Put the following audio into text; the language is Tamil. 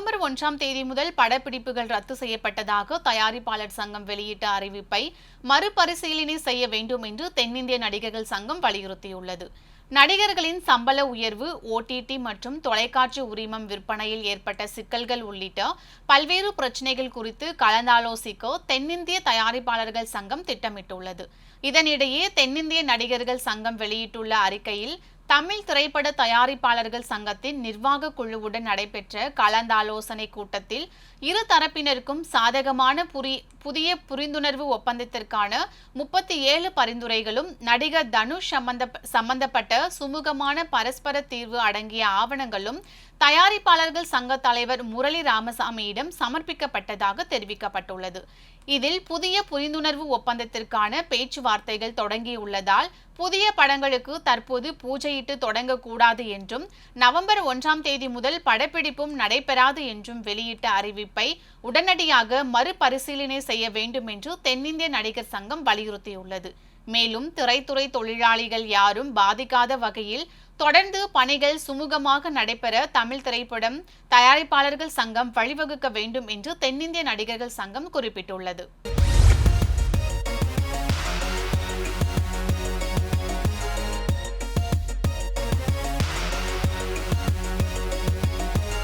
நவம்பர் ஒன்றாம் தேதி முதல் படப்பிடிப்புகள் ரத்து செய்யப்பட்டதாக தயாரிப்பாளர் சங்கம் வெளியிட்ட அறிவிப்பை மறுபரிசீலனை செய்ய வேண்டும் என்று தென்னிந்திய நடிகர்கள் சங்கம் வலியுறுத்தியுள்ளது. நடிகர்களின் சம்பள உயர்வு ஓடிடி மற்றும் தொலைக்காட்சி உரிமம் விற்பனையில் ஏற்பட்ட சிக்கல்கள் உள்ளிட்ட பல்வேறு பிரச்சினைகள் குறித்து கலந்தாலோசிக்க தென்னிந்திய தயாரிப்பாளர்கள் சங்கம் திட்டமிட்டுள்ளது. இதனிடையே தென்னிந்திய நடிகர்கள் சங்கம் வெளியிட்டுள்ள அறிக்கையில் தமிழ் திரைப்பட தயாரிப்பாளர்கள் சங்கத்தின் நிர்வாக குழுவுடன் நடைபெற்ற கலந்தாலோசனை கூட்டத்தில் இரு தரப்பினருக்கும் சாதகமான புரி புதிய புரிந்துணர்வு ஒப்பந்தத்திற்கான முப்பத்தி ஏழு பரிந்துரைகளும் நடிகர் தனுஷ் சம்பந்த சம்பந்தப்பட்ட சுமூகமான பரஸ்பர தீர்வு அடங்கிய ஆவணங்களும் தயாரிப்பாளர்கள் சங்க தலைவர் முரளி ராமசாமியிடம் சமர்ப்பிக்கப்பட்டதாக தெரிவிக்கப்பட்டுள்ளது. இதில் புதிய புரிந்துணர்வு ஒப்பந்தத்திற்கான பேச்சுவார்த்தைகள் தொடங்கியுள்ளதால் புதிய படங்களுக்கு தற்போது பூஜையிட்டு தொடங்கக்கூடாது என்றும் நவம்பர் ஒன்றாம் தேதி முதல் படப்பிடிப்பும் நடைபெறாது என்றும் வெளியிட்ட அறிவிப்பை உடனடியாக மறுபரிசீலனை செய்ய வேண்டும் என்று தென்னிந்திய நடிகர் சங்கம் வலியுறுத்தியுள்ளது. மேலும் திரைத்துறை தொழிலாளிகள் யாரும் பாதிக்காத வகையில் தொடர்ந்து பணிகள் சுமூகமாக நடைபெற தமிழ் திரைப்படம் தயாரிப்பாளர்கள் சங்கம் வழிவகுக்க வேண்டும் என்று தென்னிந்திய நடிகர்கள் சங்கம் குறிப்பிட்டுள்ளது.